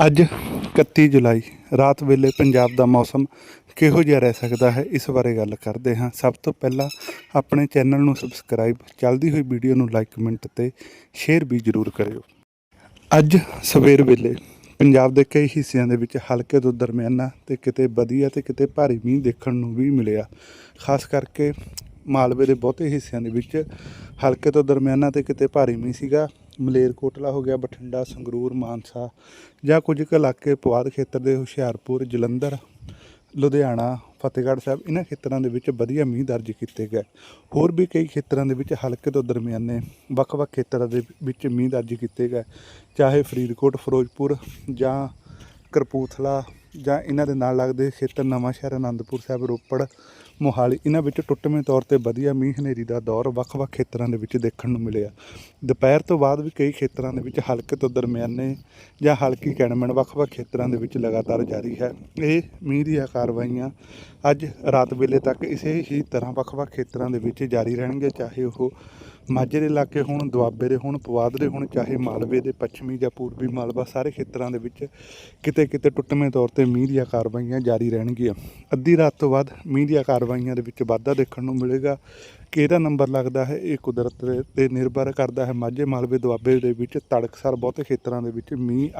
ਅੱਜ 31 ਜੁਲਾਈ, ਰਾਤ ਵੇਲੇ ਪੰਜਾਬ ਦਾ ਮੌਸਮ ਕਿਹੋ ਜਿਹਾ ਰਹਿ ਸਕਦਾ ਹੈ, ਇਸ ਬਾਰੇ ਗੱਲ ਕਰਦੇ ਹਾਂ। ਸਭ ਤੋਂ ਪਹਿਲਾਂ ਆਪਣੇ ਚੈਨਲ ਨੂੰ ਸਬਸਕ੍ਰਾਈਬ, ਚੱਲਦੀ ਹੋਈ ਵੀਡੀਓ ਨੂੰ ਲਾਈਕ, ਕਮੈਂਟ ਤੇ ਸ਼ੇਅਰ ਵੀ ਜ਼ਰੂਰ ਕਰਿਓ। ਅੱਜ ਸਵੇਰ ਵੇਲੇ ਪੰਜਾਬ ਦੇ ਕਈ ਹਿੱਸਿਆਂ ਦੇ ਵਿੱਚ ਹਲਕੇ ਤੋਂ ਦਰਮਿਆਨਾ ਤੇ ਕਿਤੇ ਵਧੀਆ ਤੇ ਕਿਤੇ ਭਾਰੀ ਮੀਂਹ ਦੇਖਣ ਨੂੰ ਵੀ ਮਿਲਿਆ। ਖਾਸ ਕਰਕੇ ਮਾਲਵੇ ਦੇ ਬਹੁਤੇ ਹਿੱਸਿਆਂ ਦੇ ਵਿੱਚ ਹਲਕੇ ਤੋਂ ਦਰਮਿਆਨਾ ਤੇ ਕਿਤੇ ਭਾਰੀ ਮੀਂਹ ਸੀਗਾ। ਮਲੇਰਕੋਟਲਾ ਹੋ ਗਿਆ, ਬਠਿੰਡਾ, ਸੰਗਰੂਰ, ਮਾਨਸਾ ਜਾਂ ਕੁਝ ਕੁ ਇਲਾਕੇ ਪੁਆਧ ਖੇਤਰ ਦੇ ਹੁਸ਼ਿਆਰਪੁਰ, ਜਲੰਧਰ, ਲੁਧਿਆਣਾ, ਫਤਿਹਗੜ੍ਹ ਸਾਹਿਬ ਇਹਨਾਂ ਖੇਤਰਾਂ ਦੇ ਵਿੱਚ ਵਧੀਆ ਮੀਂਹ ਦਰਜ ਕੀਤੇ ਗਏ। ਹੋਰ ਵੀ ਕਈ ਖੇਤਰਾਂ ਦੇ ਵਿੱਚ ਹਲਕੇ ਤੋਂ ਦਰਮਿਆਨੇ ਵੱਖ-ਵੱਖ ਖੇਤਰਾਂ ਦੇ ਵਿੱਚ ਮੀਂਹ ਦਰਜ ਕੀਤੇ ਗਏ। ਚਾਹੇ ਫਰੀਦਕੋਟ, ਫਿਰੋਜ਼ਪੁਰ ਜਾਂ ਕਰਪੂਥਲਾ ਜਾਂ ਇਹਨਾਂ ਦੇ ਨਾਲ ਲੱਗਦੇ ਖੇਤਰ ਨਵਾਂ ਸ਼ਹਿਰ ਆਨੰਦਪੁਰ ਸਾਹਿਬ, ਰੋਪੜ, ਮੋਹਾਲੀ, ਇਹਨਾਂ ਵਿੱਚ ਟੁੱਟਵੇਂ ਤੌਰ ਤੇ ਵਧੀਆ ਮੀਂਹ ਹਨੇਰੀ ਦਾ ਦੌਰ ਵੱਖ-ਵੱਖ ਖੇਤਰਾਂ ਦੇ ਵਿੱਚ ਦੇਖਣ ਨੂੰ ਮਿਲਿਆ। ਦੁਪਹਿਰ ਤੋਂ ਬਾਅਦ ਵੀ ਕਈ ਖੇਤਰਾਂ ਦੇ ਵਿੱਚ ਹਲਕੇ ਤੋਂ ਦਰਮਿਆਨੇ ਜਾਂ ਹਲਕੀ ਕਣਮਣ ਵੱਖ-ਵੱਖ ਖੇਤਰਾਂ ਦੇ ਵਿੱਚ ਲਗਾਤਾਰ ਜਾਰੀ ਹੈ। ਇਹ ਮੀਂਹ ਦੀਆਂ ਕਾਰਵਾਈਆਂ ਅੱਜ ਰਾਤ ਵੇਲੇ ਤੱਕ ਇਸੇ ਹੀ ਤਰ੍ਹਾਂ ਵੱਖ-ਵੱਖ ਖੇਤਰਾਂ ਦੇ ਵਿੱਚ ਜਾਰੀ ਰਹਿਣਗੇ, ਚਾਹੇ ਉਹ ਮਾਝੇ ਦੇ ਇਲਾਕੇ ਹੋਣ, ਦੁਆਬੇ ਦੇ ਹੋਣ, ਪੁਆਧ ਦੇ ਹੋਣ, ਚਾਹੇ ਮਾਲਵੇ ਦੇ, ਪੱਛਮੀ ਜਾਂ ਪੂਰਬੀ ਮਾਲਵਾ, ਸਾਰੇ ਖੇਤਰਾਂ ਦੇ ਵਿੱਚ ਕਿਤੇ ਕਿਤੇ ਟੁੱਟਵੇਂ ਤੌਰ ਤੇ ਮੀਂਹ ਦੀਆਂ ਕਾਰਵਾਈਆਂ ਜਾਰੀ ਰਹਿਣਗੀਆਂ। ਅੱਧੀ ਰਾਤ ਤੋਂ ਬਾਅਦ ਮੀਂਹ ਦੀਆਂ ਕਾਰਵਾਈਆਂ ਦੇ ਵਿੱਚ ਵਾਧਾ ਦੇਖਣ ਨੂੰ ਮਿਲੇਗਾ। ਕਿਹਦਾ ਨੰਬਰ ਲੱਗਦਾ ਹੈ? ਇਹ ਕੁਦਰਤ ਤੇ ਨਿਰਭਰ ਕਰਦਾ ਹੈ। ਮਾਝੇ ਮਾਲਵੇ ਦੁਆਬੇ ਦੇ ਵਿੱਚ ਤੜਕਸਰ ਬਹੁਤੇ ਖੇਤਰਾਂ ਦੇ ਵਿੱਚ ਮੀਂਹ